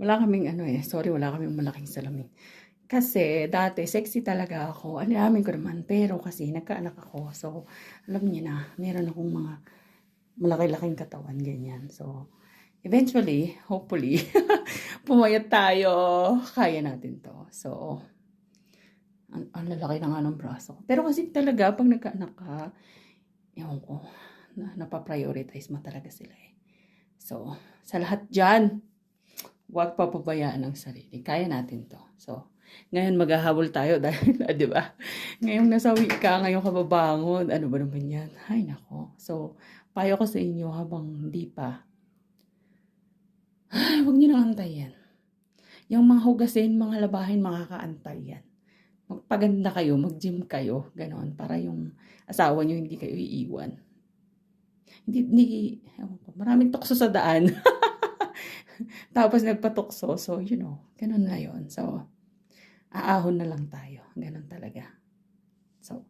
Wala kaming ano eh, sorry, wala kaming malaking salamin. Kasi dati, sexy talaga ako. Alamin ko naman. Pero kasi nagkaanak ako. So, alam niyo na, meron akong mga malaki-laking katawan, ganyan. So, eventually, hopefully, pumayat tayo. Kaya natin to. So, ang, ang lalaki na nga ng braso. Pero kasi talaga, pag nagkaanak ka, ewan ko, na, napaprioritize mo talaga sila eh. So, sa lahat dyan, huwag papabayaan ang sarili. Kaya natin to. So, ngayon maghahabol tayo dahil, ah, di ba? Ngayong nasawi ka, ngayong kababangon, ano ba naman yan? Ay, nako. So, payo ko sa inyo habang hindi pa, ay, huwag niyo nang antayin. Yung mga hugasin, mga labahin, makakaantay yan. Magpaganda kayo, mag-gym kayo, ganon, para yung asawa niyo hindi kayo iiwan. Hindi, hindi, ewan ko, maraming tukso sa daan. Tapos nagpatukso. So, you know, ganun na yon So, aahon na lang tayo. Ganun talaga. So,